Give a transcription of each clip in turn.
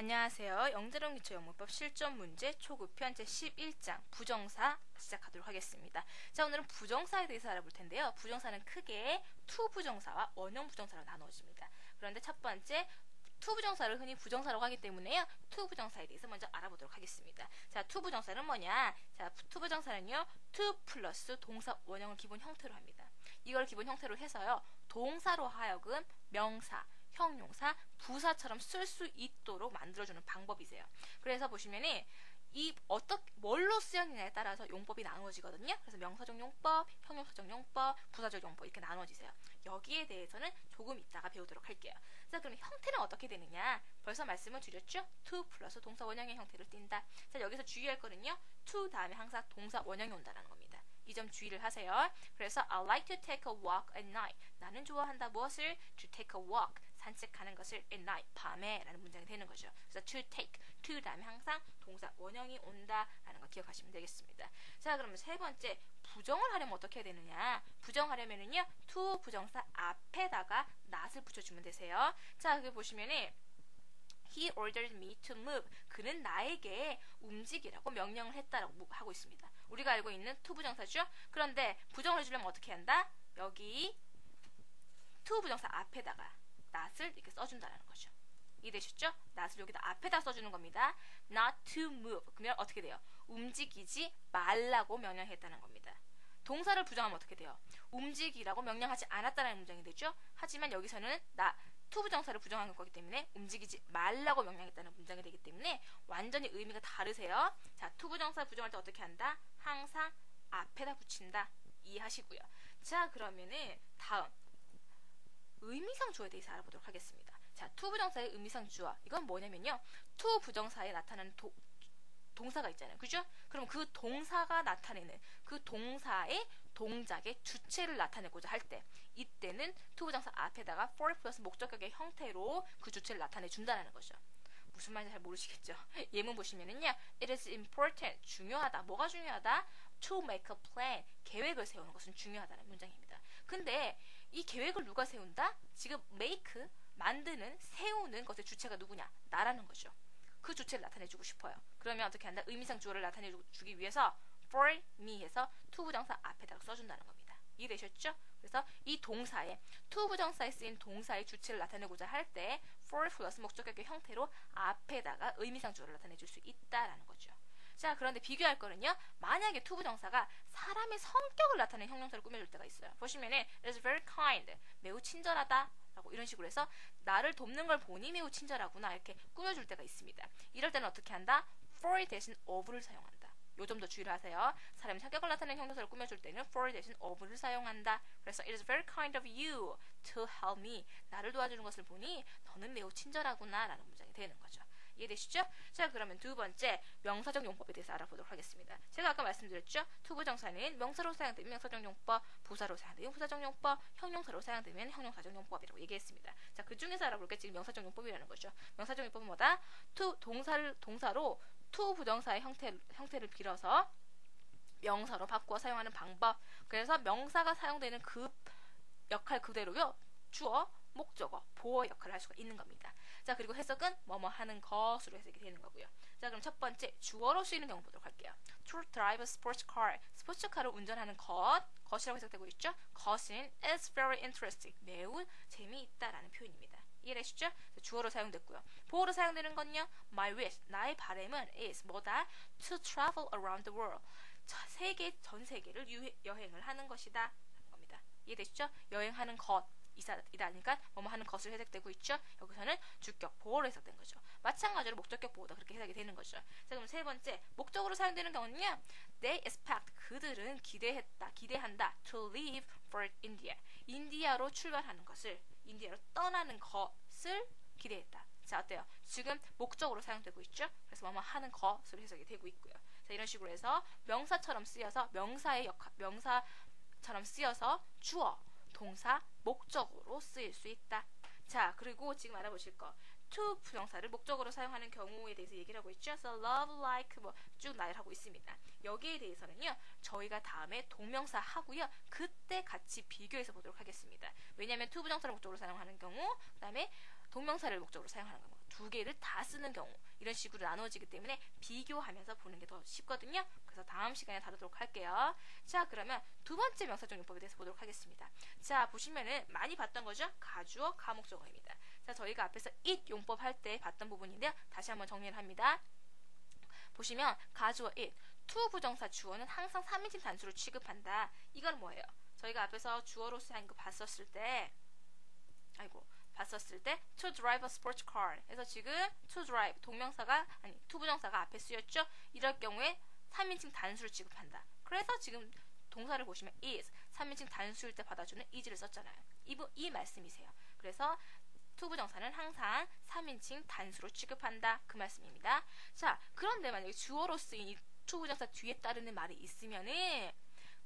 안녕하세요. 영재롱 기초 영문법 실전 문제 초급편 제 11장 부정사 시작하도록 하겠습니다. 자, 오늘은 부정사에 대해서 알아볼 텐데요. 부정사는 크게 투 부정사와 원형 부정사로 나누어집니다. 그런데 첫 번째 투 부정사를 흔히 부정사라고 하기 때문에요. 투 부정사에 대해서 먼저 알아보도록 하겠습니다. 자, 투 부정사는 뭐냐? 자, 투 부정사는요. 투 플러스 동사 원형을 기본 형태로 합니다. 이걸 기본 형태로 해서요. 동사로 하여금 명사, 형용사, 부사처럼 쓸 수 있도록 만들어주는 방법이세요. 그래서 보시면이 이 어떻게 뭘로 쓰였느냐에 따라서 용법이 나누어지거든요. 그래서 명사적 용법, 형용사적 용법, 부사적 용법 이렇게 나누어지세요. 여기에 대해서는 조금 이따가 배우도록 할게요. 자, 그럼 형태는 어떻게 되느냐? 벌써 말씀을 드렸죠? to 플러스 동사 원형의 형태를 띈다. 자, 여기서 주의할 거는요. to 다음에 항상 동사 원형이 온다는 겁니다. 이 점 주의를 하세요. 그래서 I like to take a walk at night. 나는 좋아한다 무엇을? to take a walk. 산책하는 것을 at night 밤에 라는 문장이 되는 거죠. 그래서 to take to 다음에 항상 동사 원형이 온다 라는 거 기억하시면 되겠습니다. 자 그러면 세 번째 부정을 하려면 어떻게 해야 되느냐 부정하려면은요 to 부정사 앞에다가 not을 붙여주면 되세요. 자 여기 보시면은 He ordered me to move. 그는 나에게 움직이라고 명령을 했다라고 하고 있습니다. 우리가 알고 있는 to 부정사죠? 그런데 부정을 해주려면 어떻게 한다? 여기 to 부정사 앞에다가 not을 이렇게 써준다는 거죠. 이해되셨죠? not을 여기다 앞에다 써주는 겁니다. not to move. 그러면 어떻게 돼요? 움직이지 말라고 명령했다는 겁니다. 동사를 부정하면 어떻게 돼요? 움직이라고 명령하지 않았다는 문장이 되죠? 하지만 여기서는 나 to 부정사를 부정한 거기 때문에 움직이지 말라고 명령했다는 문장이 되기 때문에 완전히 의미가 다르세요. 자, to 부정사 부정할 때 어떻게 한다? 항상 앞에다 붙인다. 이해하시고요. 자, 그러면은 다음 의미상 주어에 대해서 알아보도록 하겠습니다. 자, 투 부정사의 의미상 주어. 이건 뭐냐면요. 투 부정사에 나타나는 도, 동사가 있잖아요. 그죠? 그럼 그 동사가 나타내는 그 동사의 동작의 주체를 나타내고자 할 때 이때는 투 부정사 앞에다가 for 플러스 목적격의 형태로 그 주체를 나타내 준다는 거죠. 무슨 말인지 잘 모르시겠죠? 예문 보시면은요. It is important. 중요하다. 뭐가 중요하다? To make a plan. 계획을 세우는 것은 중요하다는 문장입니다. 근데 이 계획을 누가 세운다? 지금 make, 만드는, 세우는 것의 주체가 누구냐? 나라는 거죠. 그 주체를 나타내주고 싶어요. 그러면 어떻게 한다? 의미상 주어를 나타내주기 위해서 for me 해서 to 부정사 앞에다가 써준다는 겁니다. 이해되셨죠? 그래서 이 동사에 to 부정사에 쓰인 동사의 주체를 나타내고자 할 때 for 플러스 목적격의 형태로 앞에다가 의미상 주어를 나타내줄 수 있다라는 거죠. 자, 그런데 비교할 거는요. 만약에 to 부정사가 사람의 성격을 나타내는 형용사를 꾸며줄 때가 있어요. 보시면은 is very kind, 매우 친절하다. 라고 이런 식으로 해서 나를 돕는 걸 보니 매우 친절하구나 이렇게 꾸며줄 때가 있습니다. 이럴 때는 어떻게 한다? for 대신 of를 사용한다. 요 점도 주의를 하세요. 사람의 성격을 나타내는 형용사를 꾸며줄 때는 for 대신 of를 사용한다. 그래서 it is very kind of you to help me. 나를 도와주는 것을 보니 너는 매우 친절하구나 라는 문장이 되는 거죠. 이해되시죠? 자, 그러면 두 번째 명사적 용법에 대해서 알아보도록 하겠습니다. 제가 아까 말씀드렸죠? 투부정사는 명사로 사용되면 명사적 용법, 부사로 사용되면 부사적 용법, 형용사로 사용되면 형용사적 용법이라고 얘기했습니다. 자, 그 중에서 알아볼 게 지금 명사적 용법이라는 거죠. 명사적 용법은 뭐다? 투 동사를 동사로 투 부정사의 형태 형태를 빌어서 명사로 바꾸어 사용하는 방법. 그래서 명사가 사용되는 그 역할 그대로요. 주어, 목적어, 보어 역할을 할 수가 있는 겁니다. 자, 그리고 해석은 뭐뭐 하는 것으로 해석이 되는 거고요. 자, 그럼 첫 번째 주어로 쓰이는 경우 보도록 할게요. To drive a sports car. 스포츠카를 운전하는 것, 것이라고 해석되고 있죠. 것은 is very interesting. 매우 재미있다라는 표현입니다. 이해되시죠? 주어로 사용됐고요. 보어로 사용되는 건요. My wish, 나의 바램은 is 뭐다? To travel around the world. 세계 전 세계를 유해, 여행을 하는 것이다. 겁니다. 이해되시죠? 여행하는 것. 이다 니까 뭐뭐 하는 것을 해석되고 있죠. 여기서는 주격 보호로 해석된 거죠. 마찬가지로 목적격 보호도 그렇게 해석이 되는 거죠. 자 그럼 세 번째 목적으로 사용되는 경우는요. They expect 그들은 기대했다, 기대한다 to leave for India. 인디아로 출발하는 것을 인디아로 떠나는 것을 기대했다. 자 어때요? 지금 목적으로 사용되고 있죠. 그래서 뭐뭐 하는 것으로 해석이 되고 있고요. 자 이런 식으로 해서 명사처럼 쓰여서 명사의 역할 명사 처럼 쓰여서 주어 동사 목적으로 쓰일 수 있다. 자, 그리고 지금 알아보실 거. to 부정사를 목적으로 사용하는 경우에 대해서 얘기를 하고 있죠. So love, like 뭐 쭉 나열하고 있습니다. 여기에 대해서는요. 저희가 다음에 동명사 하고요. 그때 같이 비교해서 보도록 하겠습니다. 왜냐하면 to 부정사를 목적으로 사용하는 경우, 그다음에 동명사를 목적으로 사용하는 경우 두 개를 다 쓰는 경우 이런 식으로 나누어지기 때문에 비교하면서 보는 게 더 쉽거든요. 그래서 다음 시간에 다루도록 할게요. 자, 그러면 두 번째 명사적 용법에 대해서 보도록 하겠습니다. 자, 보시면은 많이 봤던 거죠? 가주어, 가목적어입니다. 자, 저희가 앞에서 it 용법 할 때 봤던 부분인데요. 다시 한번 정리를 합니다. 보시면 가주어 it, to 부정사 주어는 항상 3인칭 단수로 취급한다. 이건 뭐예요? 저희가 앞에서 주어로서 한거 봤었을 때 아이고 봤었을 때 to drive a sports car 그래서 지금 to drive 동명사가 아니 to 부정사가 앞에 쓰였죠 이럴 경우에 3인칭 단수를 취급한다 그래서 지금 동사를 보시면 is 3인칭 단수일 때 받아주는 is를 썼잖아요 이, 이 말씀이세요 그래서 to 부정사는 항상 3인칭 단수로 취급한다 그 말씀입니다 자 그런데 만약에 주어로 쓰인 이 to 부정사 뒤에 따르는 말이 있으면은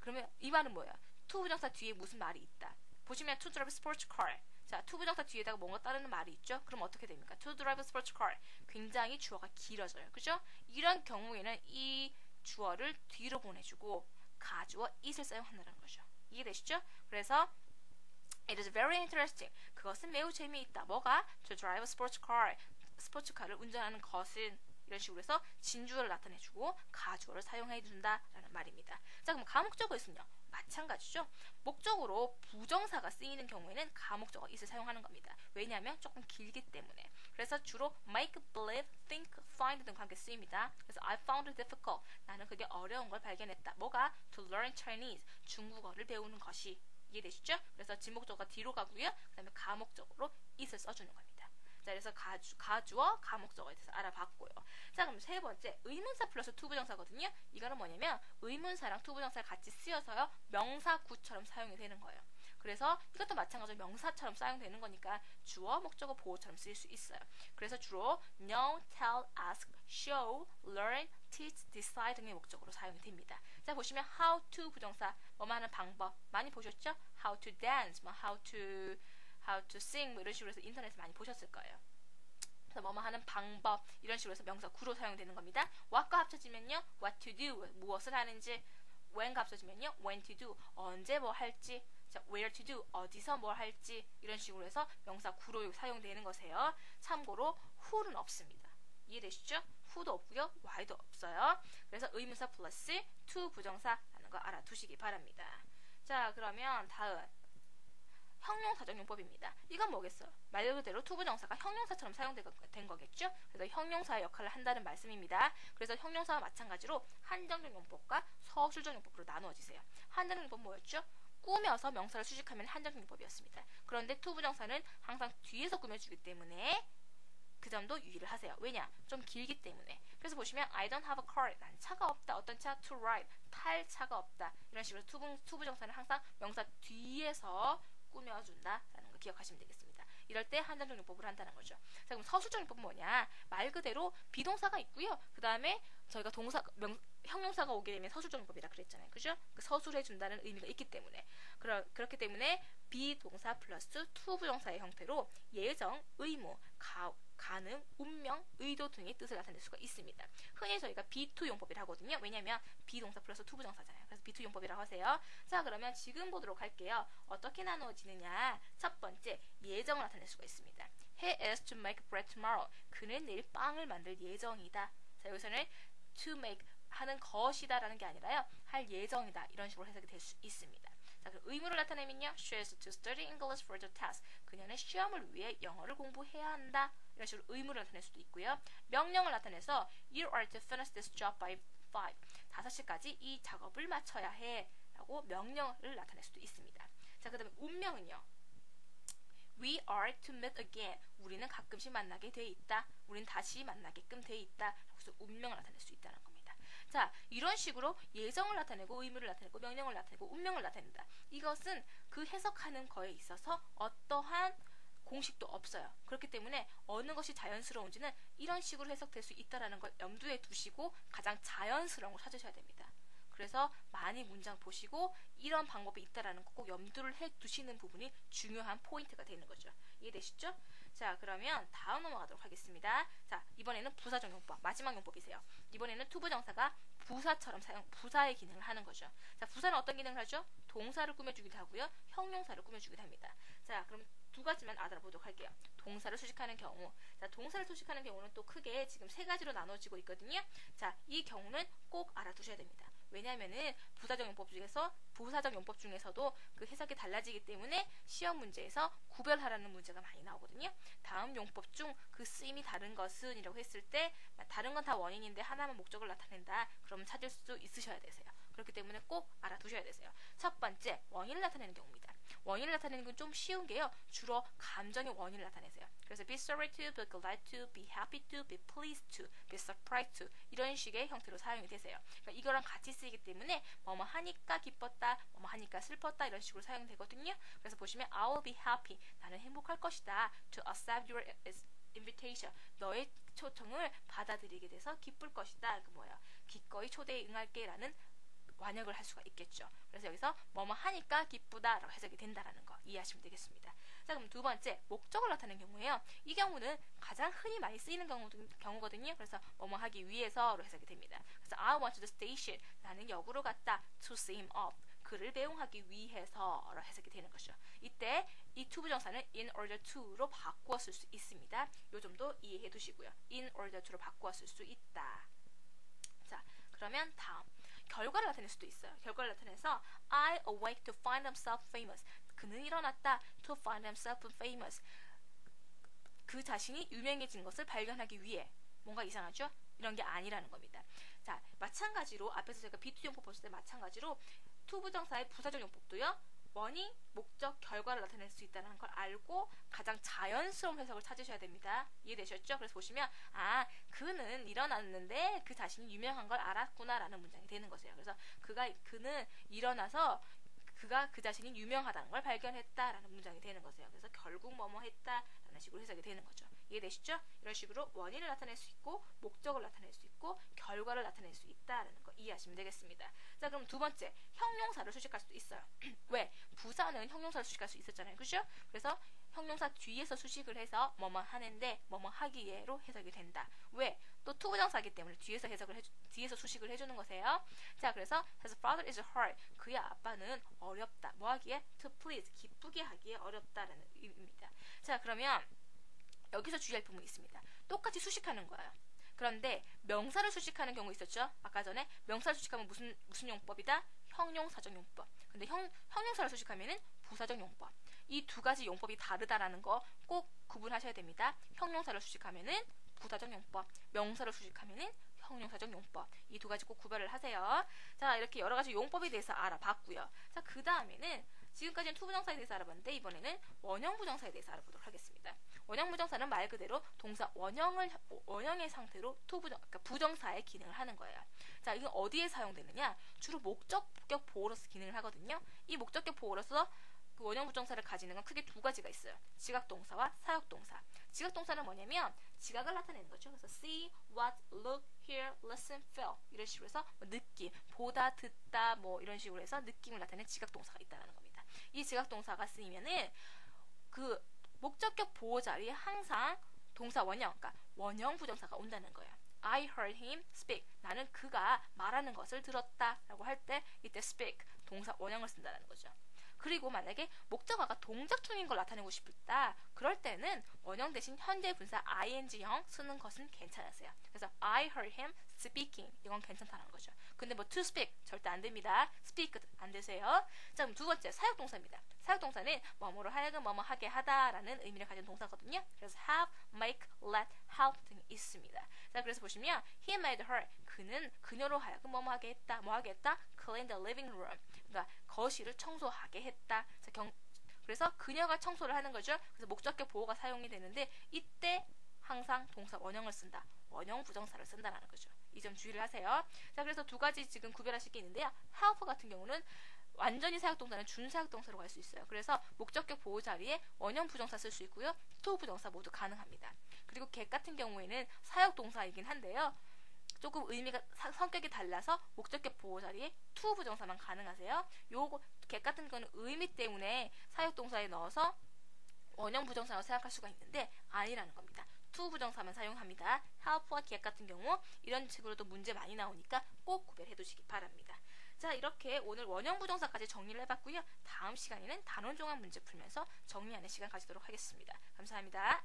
그러면 이 말은 뭐야 to 부정사 뒤에 무슨 말이 있다 보시면 to drive sports car 자, to 부정사 뒤에다가 뭔가 따르는 말이 있죠? 그럼 어떻게 됩니까? to drive sports car. 굉장히 주어가 길어져요. 그죠? 이런 경우에는 이 주어를 뒤로 보내주고 가주어 it을 사용한다는 거죠. 이해되시죠? 그래서 It is very interesting. 그것은 매우 재미있다. 뭐가? To drive a sports car. 스포츠카를 운전하는 것은 이런 식으로 해서 진주어를 나타내주고 가주어를 사용해준다라는 말입니다. 자, 그럼 가목적어 있으면요. 마찬가지죠. 목적으로 부정사가 쓰이는 경우에는 가목적어 it을 사용하는 겁니다. 왜냐하면 조금 길기 때문에. 그래서 주로 make, believe, think, find 등 관계 쓰입니다. 그래서 I found it difficult. 나는 그게 어려운 걸 발견했다. 뭐가? To learn Chinese. 중국어를 배우는 것이. 이해되시죠? 그래서 지목적어가 뒤로 가고요. 그 다음에 가목적으로 it을 써주는 겁니다. 자, 그래서 가주, 가주어, 가목적어에 대해서 알아봤고요. 자, 그럼 세 번째, 의문사 플러스 투부정사거든요. 이거는 뭐냐면, 의문사랑 투부정사를 같이 쓰여서요, 명사구처럼 사용이 되는 거예요. 그래서 이것도 마찬가지로 명사처럼 사용되는 거니까 주어, 목적어, 보호처럼 쓰일 수 있어요. 그래서 주로 know, tell, ask, show, learn, teach, decide 등의 목적으로 사용이 됩니다. 자 보시면 how to 부정사 뭐뭐 하는 방법 많이 보셨죠? how to dance, 뭐 how to how to sing 뭐 이런 식으로 해서 인터넷에 많이 보셨을 거예요. 그래서 뭐뭐 하는 방법 이런 식으로 해서 명사 구로 사용되는 겁니다. what과 합쳐지면요 what to do 무엇을 하는지 when과 합쳐지면요 when to do 언제 뭐 할지 자, where to do 어디서 뭘 할지 이런 식으로 해서 명사 구로 사용되는 것이에요. 참고로 who는 없습니다. 이해되시죠? who도 없고요. why도 없어요. 그래서 의문사 플러스 to 부정사라는 거 알아두시기 바랍니다. 자 그러면 다음 형용사적 용법입니다. 이건 뭐겠어요? 말 그대로 투부정사가 형용사처럼 사용된 거겠죠? 그래서 형용사의 역할을 한다는 말씀입니다. 그래서 형용사와 마찬가지로 한정적 용법과 서술적 용법으로 나누어지세요. 한정적 용법 뭐였죠? 꾸며서 명사를 수식하면 한정적 용법이었습니다. 그런데 투부정사는 항상 뒤에서 꾸며주기 때문에 그 점도 유의를 하세요. 왜냐? 좀 길기 때문에. 그래서 보시면 I don't have a car. 난 차가 없다. 어떤 차? To ride. 탈 차가 없다. 이런 식으로 투부, 투부정사는 항상 명사 뒤에서 꾸며준다라는 거 기억하시면 되겠습니다. 이럴 때 한정적 용법을 한다는 거죠. 자, 그럼 서술적 용법은 뭐냐? 말 그대로 비동사가 있고요. 그 다음에 저희가 동사 명, 형용사가 오게 되면 서술적 용법이라 그랬잖아요. 그죠? 그 서술해 준다는 의미가 있기 때문에 그러, 그렇기 때문에 비동사 플러스 투 부정사의 형태로 예정, 의무, 가, 가능, 운명, 의도 등의 뜻을 나타낼 수가 있습니다. 흔히 저희가 B2 용법이라 하거든요. 왜냐하면 비동사 플러스 투 부정사잖아요. 그래서 B2 용법이라고 하세요. 자, 그러면 지금 보도록 할게요. 어떻게 나누어지느냐? 첫 번째, 예정을 나타낼 수가 있습니다. He is to make bread tomorrow. 그는 내일 빵을 만들 예정이다. 자, 여기서는 to make 하는 것이다라는 게 아니라요. 할 예정이다. 이런 식으로 해석이 될 수 있습니다. 자, 의무를 나타내면요. She has to study English for the test. 그녀는 시험을 위해 영어를 공부해야 한다. 이런 식으로 의무를 나타낼 수도 있고요. 명령을 나타내서 You are to finish this job by 5. 5시까지 이 작업을 마쳐야 해. 라고 명령을 나타낼 수도 있습니다. 자, 그 다음에 운명은요. We are to meet again. 우리는 가끔씩 만나게 돼 있다. 우리는 다시 만나게끔 돼 있다. 그래서 운명을 나타낼 수 있다는 겁니다. 자, 이런 식으로 예정을 나타내고 의무를 나타내고 명령을 나타내고 운명을 나타낸다. 이것은 그 해석하는 거에 있어서 어떠한 공식도 없어요. 그렇기 때문에 어느 것이 자연스러운지는 이런 식으로 해석될 수 있다라는 걸 염두에 두시고 가장 자연스러운 걸 찾으셔야 됩니다. 그래서 많이 문장 보시고 이런 방법이 있다라는 거 꼭 염두를 해 두시는 부분이 중요한 포인트가 되는 거죠. 이해되시죠? 자, 그러면 다음 넘어가도록 하겠습니다. 자, 이번에는 부사적 용법, 마지막 용법이세요. 이번에는 투부 정사가 부사처럼 사용, 부사의 기능을 하는 거죠. 자, 부사는 어떤 기능을 하죠? 동사를 꾸며주기도 하고요. 형용사를 꾸며주기도 합니다. 자, 그럼 두 가지만 알아보도록 할게요. 동사를 수식하는 경우. 자, 동사를 수식하는 경우는 또 크게 지금 세 가지로 나눠지고 있거든요. 자, 이 경우는 꼭 알아두셔야 됩니다. 왜냐하면은 부사적 용법 중에서 부사적 용법 중에서도 그 해석이 달라지기 때문에 시험 문제에서 구별하라는 문제가 많이 나오거든요. 다음 용법 중 그 쓰임이 다른 것은이라고 했을 때 다른 건 다 원인인데 하나만 목적을 나타낸다. 그러면 찾을 수 있으셔야 되세요. 그렇기 때문에 꼭 알아두셔야 되세요. 첫 번째 원인을 나타내는 경우입니다. 원인을 나타내는 건 좀 쉬운 게요. 주로 감정의 원인을 나타내세요. 그래서 be sorry to, be glad to, be happy to, be pleased to, be surprised to 이런 식의 형태로 사용이 되세요. 그러니까 이거랑 같이 쓰이기 때문에 뭐뭐 하니까 기뻤다, 뭐뭐 하니까 슬펐다 이런 식으로 사용되거든요. 그래서 보시면 I will be happy 나는 행복할 것이다 to accept your invitation 너의 초청을 받아들이게 돼서 기쁠 것이다. 그 뭐야 기꺼이 초대에 응할게라는 완역을 할 수가 있겠죠. 그래서 여기서 뭐뭐 하니까 기쁘다라고 해석이 된다라는 거 이해하시면 되겠습니다. 자 그럼 두 번째 목적을 나타내는 경우에요. 이 경우는 가장 흔히 많이 쓰이는 경우, 경우 거든요. 그래서 뭐뭐 하기 위해서로 해석이 됩니다. 그래서 I want to the station 나는 역으로 갔다 to see him off 그를 배웅하기 위해서로 해석이 되는 것이죠. 이때 이 to 부정사는 in order to로 바꾸어 쓸 수 있습니다. 요 점도 이해해 두시고요. in order to로 바꾸어 쓸 수 있다. 자 그러면 다음 결과를 나타낼 수도 있어요. 결과를 나타내서 I awake to find himself famous. 그는 일어났다 to find himself famous. 그 자신이 유명해진 것을 발견하기 위해 뭔가 이상하죠? 이런 게 아니라는 겁니다. 자, 마찬가지로 앞에서 제가 비투 용법 봤을 때 마찬가지로 투부정사의 부사적 용법도요. 원인, 목적, 결과를 나타낼 수 있다는 걸 알고 가장 자연스러운 해석을 찾으셔야 됩니다. 이해되셨죠? 그래서 보시면 아 그는 일어났는데 그 자신이 유명한 걸 알았구나라는 문장이 되는 것이에요. 그래서 그가 그는 일어나서 그가 그 자신이 유명하다는 걸 발견했다라는 문장이 되는 것이에요. 그래서 결국 뭐뭐 했다라는 식으로 해석이 되는 거죠. 이해되시죠? 이런 식으로 원인을 나타낼 수 있고 목적을 나타낼 수 있고 결과를 나타낼 수 있다라는 거 이해하시면 되겠습니다. 자 그럼 두 번째 형용사를 수식할 수도 있어요. 왜? 부사는 형용사를 수식할 수 있었잖아요. 그죠? 그래서 형용사 뒤에서 수식을 해서 뭐뭐 하는데 뭐뭐 하기에로 해석이 된다. 왜? 또 투부정사기 때문에 뒤에서 해석을 해주, 뒤에서 수식을 해주는 거세요. 자, 그래서 his father is hard. 그의 아빠는 어렵다. 뭐 하기에? to please. 기쁘게 하기에 어렵다라는 의미입니다. 자, 그러면 여기서 주의할 부분이 있습니다. 똑같이 수식하는 거예요. 그런데 명사를 수식하는 경우 있었죠? 아까 전에 명사를 수식하면 무슨 무슨 용법이다? 형용사적 용법. 근데 형 형용사를 수식하면은 부사적 용법. 이 두 가지 용법이 다르다라는 거 꼭 구분하셔야 됩니다. 형용사를 수식하면은 부사적 용법, 명사를 수식하면은 형용사적 용법. 이 두 가지 꼭 구별을 하세요. 자, 이렇게 여러 가지 용법에 대해서 알아봤고요. 자, 그 다음에는 지금까지는 투부정사에 대해서 알아봤는데 이번에는 원형 부정사에 대해서 알아보도록 하겠습니다. 원형 부정사는 말 그대로 동사 원형을 원형의 상태로 투부정 그러니까 부정사의 기능을 하는 거예요. 자, 이건 어디에 사용되느냐? 주로 목적격 보호로서 기능을 하거든요. 이 목적격 보호로서 그 원형 부정사를 가지는 건 크게 두 가지가 있어요. 지각 동사와 사역 동사. 지각 동사는 뭐냐면 지각을 나타내는 거죠. 그래서 see, what, look, hear, listen, feel 이런 식으로 해서 뭐 느낌, 보다, 듣다 뭐 이런 식으로 해서 느낌을 나타내는 지각 동사가 있다는 겁니다. 이 지각 동사가 쓰이면은 그 목적격 보호 자리에 항상 동사 원형, 그러니까 원형 부정사가 온다는 거예요. I heard him speak. 나는 그가 말하는 것을 들었다 라고 할 때 이때 speak 동사 원형을 쓴다는 거죠. 그리고 만약에 목적어가 동작 중인 걸 나타내고 싶다. 그럴 때는 원형 대신 현재 분사 ing형 쓰는 것은 괜찮으세요. 그래서 I heard him speaking 이건 괜찮다는 거죠. 근데 뭐 to speak 절대 안 됩니다. speak 안 되세요. 자 그럼 두 번째 사역 동사입니다. 사역 동사는 뭐뭐로 하여금 뭐뭐 하게 하다라는 의미를 가진 동사거든요. 그래서 have, make, let, help 등이 있습니다. 자 그래서 보시면 he made her 그는 그녀로 하여금 뭐뭐 하게 했다. 뭐 하게 했다? clean the living room 그러니까 거실을 청소하게 했다. 자, 경, 그래서 그녀가 청소를 하는 거죠. 그래서 목적격 보호가 사용이 되는데 이때 항상 동사 원형을 쓴다. 원형 부정사를 쓴다는 거죠. 이 점 주의를 하세요. 자, 그래서 두 가지 지금 구별하실 게 있는데요. help 같은 경우는 완전히 사역동사는 준사역동사로 갈 수 있어요. 그래서 목적격 보호 자리에 원형 부정사 쓸 수 있고요. to 부정사 모두 가능합니다. 그리고 get 같은 경우에는 사역 동사이긴 한데요. 조금 의미가 성격이 달라서 목적격 보호 자리에 to 부정사만 가능하세요. 요거 get 같은 거는 의미 때문에 사역 동사에 넣어서 원형 부정사로 생각할 수가 있는데 아니라는 겁니다. to 부정사만 사용합니다. help와 get 같은 경우 이런 식으로도 문제 많이 나오니까 꼭 구별해 두시기 바랍니다. 자, 이렇게 오늘 원형 부정사까지 정리를 해봤고요. 다음 시간에는 단원 종합 문제 풀면서 정리하는 시간 가지도록 하겠습니다. 감사합니다.